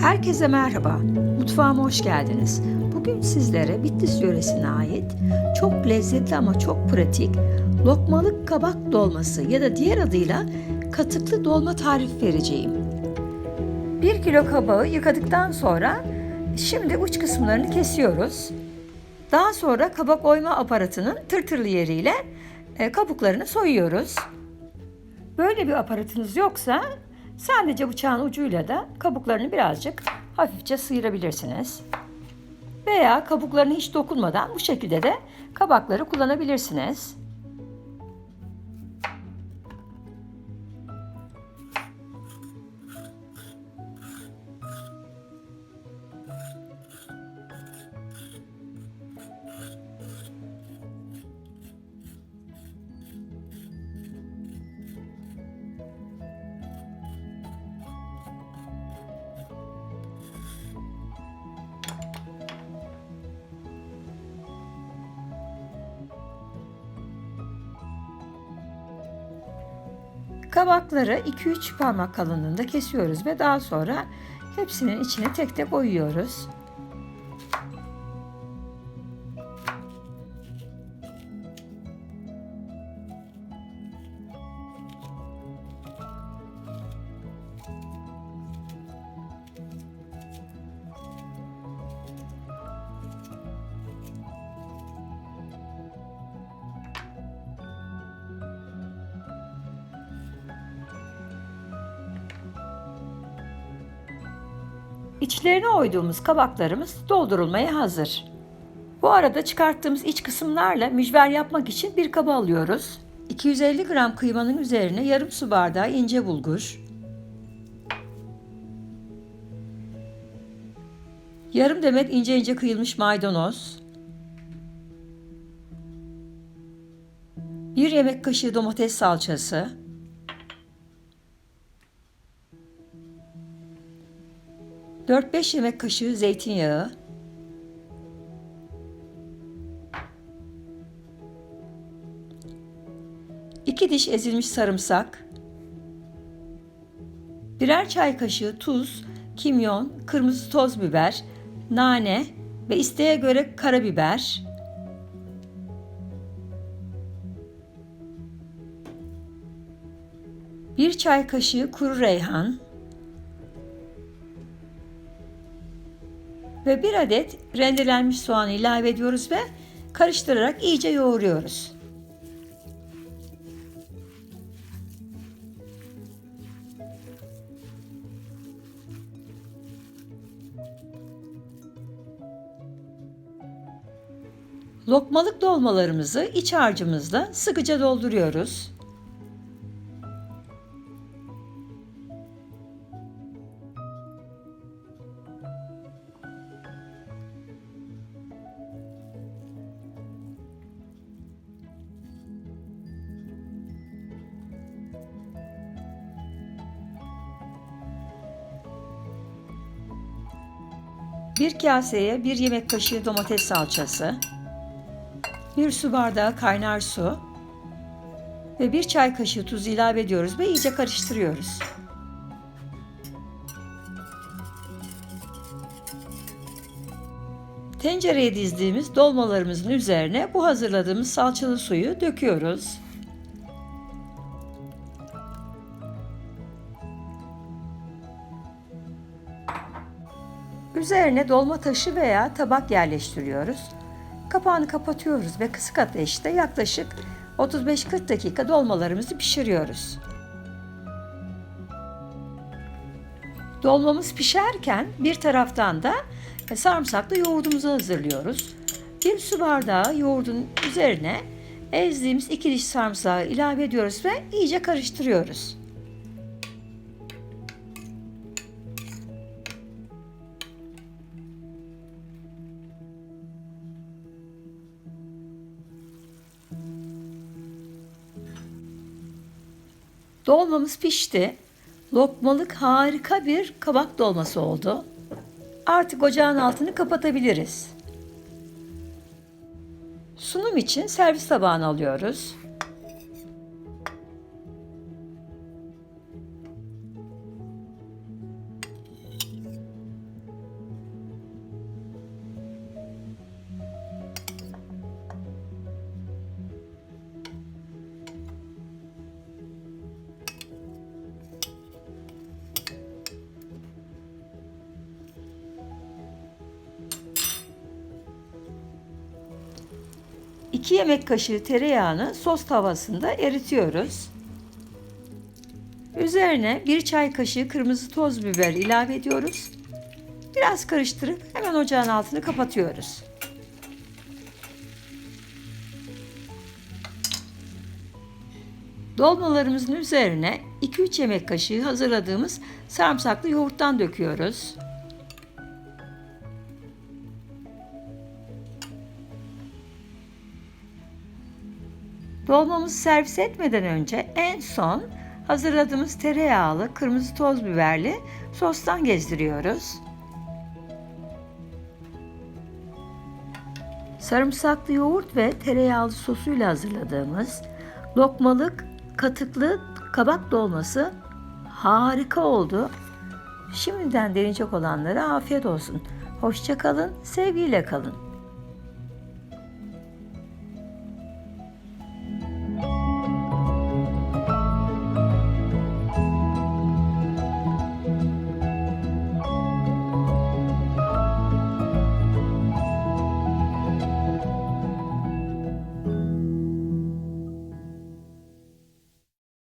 Herkese merhaba, mutfağıma hoş geldiniz. Bugün sizlere Bitlis yöresine ait çok lezzetli ama çok pratik lokmalık kabak dolması ya da diğer adıyla katıklı dolma tarifi vereceğim. 1 kilo kabağı yıkadıktan sonra şimdi uç kısımlarını kesiyoruz. Daha sonra kabak oyma aparatının tırtırlı yeriyle e, kabuklarını soyuyoruz. Böyle bir aparatınız yoksa sadece bıçağın ucuyla da kabuklarını birazcık hafifçe sıyırabilirsiniz. Veya kabuklarını hiç dokunmadan bu şekilde de kabakları kullanabilirsiniz. Kabakları 2-3 parmak kalınlığında kesiyoruz ve daha sonra hepsinin içine tek tek oyuyoruz. İçlerine oyduğumuz kabaklarımız doldurulmaya hazır. Bu arada çıkarttığımız iç kısımlarla mücver yapmak için bir kaba alıyoruz. 250 gram kıymanın üzerine yarım su bardağı ince bulgur, yarım demet ince ince kıyılmış maydanoz, bir yemek kaşığı domates salçası, 4-5 yemek kaşığı zeytinyağı, iki diş ezilmiş sarımsak, birer çay kaşığı tuz, kimyon, kırmızı toz biber, nane ve isteğe göre karabiber, bir çay kaşığı kuru reyhan, ve bir adet rendelenmiş soğanı ilave ediyoruz ve karıştırarak iyice yoğuruyoruz. Lokmalık dolmalarımızı iç harcımızla sıkıca dolduruyoruz. Bir kaseye bir yemek kaşığı domates salçası, bir su bardağı kaynar su ve bir çay kaşığı tuz ilave ediyoruz ve iyice karıştırıyoruz. Tencereye dizdiğimiz dolmalarımızın üzerine bu hazırladığımız salçalı suyu döküyoruz. Üzerine dolma taşı veya tabak yerleştiriyoruz. Kapağını kapatıyoruz ve kısık ateşte yaklaşık 35-40 dakika dolmalarımızı pişiriyoruz. Dolmamız pişerken bir taraftan da sarımsaklı yoğurdumuzu hazırlıyoruz. Bir su bardağı yoğurdun üzerine ezdiğimiz iki diş sarımsağı ilave ediyoruz ve iyice karıştırıyoruz. Dolmamız pişti. Lokmalık harika bir kabak dolması oldu. Artık ocağın altını kapatabiliriz. Sunum için servis tabağına alıyoruz. 2 yemek kaşığı tereyağını sos tavasında eritiyoruz. Üzerine 1 çay kaşığı kırmızı toz biber ilave ediyoruz. Biraz karıştırıp hemen ocağın altını kapatıyoruz. Dolmalarımızın üzerine 2-3 yemek kaşığı hazırladığımız sarımsaklı yoğurttan döküyoruz. Dolmamızı servis etmeden önce en son hazırladığımız tereyağlı, kırmızı toz biberli sostan gezdiriyoruz. Sarımsaklı yoğurt ve tereyağlı sosuyla hazırladığımız lokmalık katıklı kabak dolması harika oldu. Şimdiden deneyecek olanlara afiyet olsun. Hoşça kalın, sevgiyle kalın.